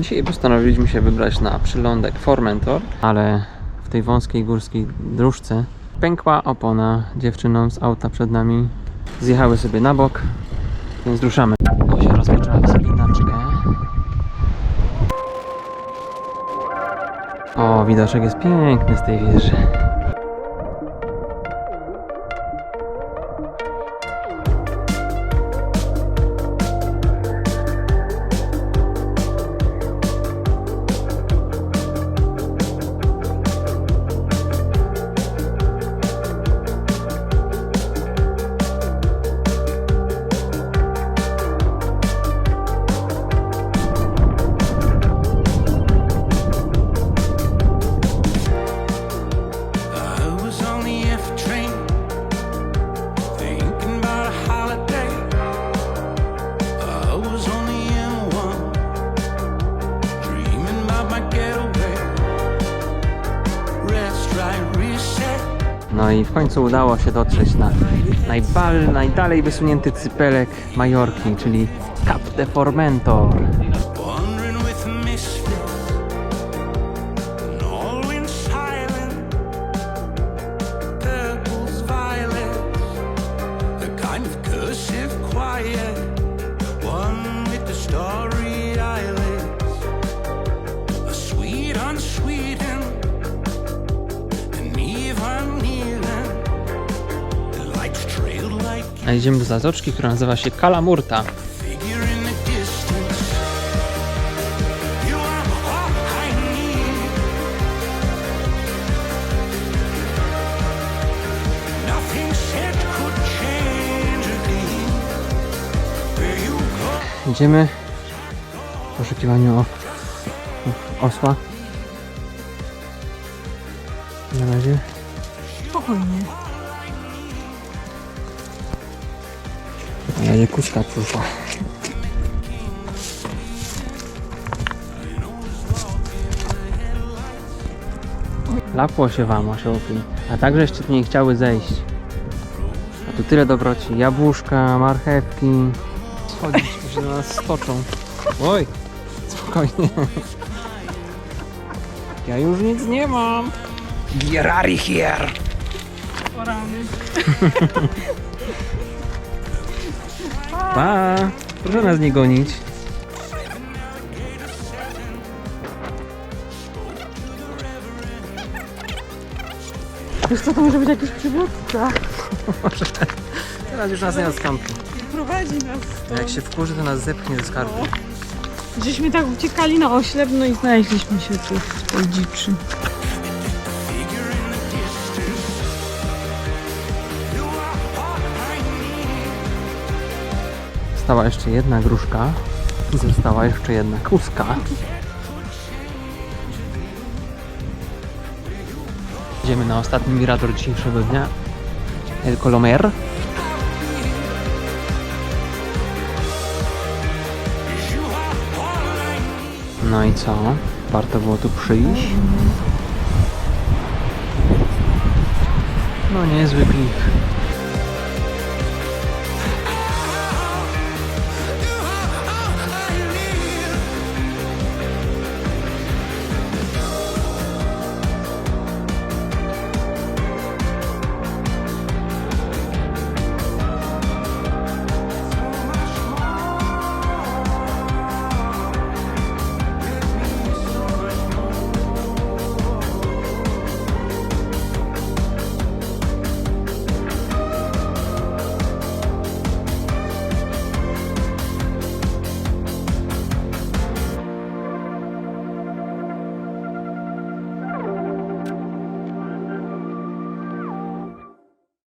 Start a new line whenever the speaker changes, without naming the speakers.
Dzisiaj postanowiliśmy się wybrać na przylądek Formentor, ale w tej wąskiej górskiej dróżce pękła opona dziewczynom z auta przed nami. Zjechały sobie na bok, więc ruszamy. Się rozpoczęła wspinaczkę. O, widoczek jest piękny z tej wieży. No i w końcu udało się dotrzeć na najdalej wysunięty cypelek Majorki, czyli Cap de Formentor.
A
idziemy do zatoczki, która nazywa się Kalamurta. Idziemy w poszukiwaniu o, osła. Na razie.
Spokojnie.
Na razie kućka przyszła. Lapło się wam osiołki, a także jeszcze tu nie chciały zejść. A tu tyle dobroci. Jabłuszka, marchewki. Schodzić, że na nas stoczą. Oj, spokojnie. Ja już nic nie mam. Gerari here.
O rany.
Pa! Proszę nas nie gonić.
Wiesz co, to może być jakiś przywódca.
Teraz już nas nie odstąpi.
Prowadzi nas
Jak
stąd.
się wkurzy, to nas zepchnie ze skarbu.
Żeśmy tak uciekali na oślep, no i znaleźliśmy się tu w tej dziczy.
Została jeszcze jedna gruszka. I została jeszcze jedna kuska. Idziemy na ostatni mirador dzisiejszego dnia. El Colomer. No i co? Warto było tu przyjść? No niezły klif.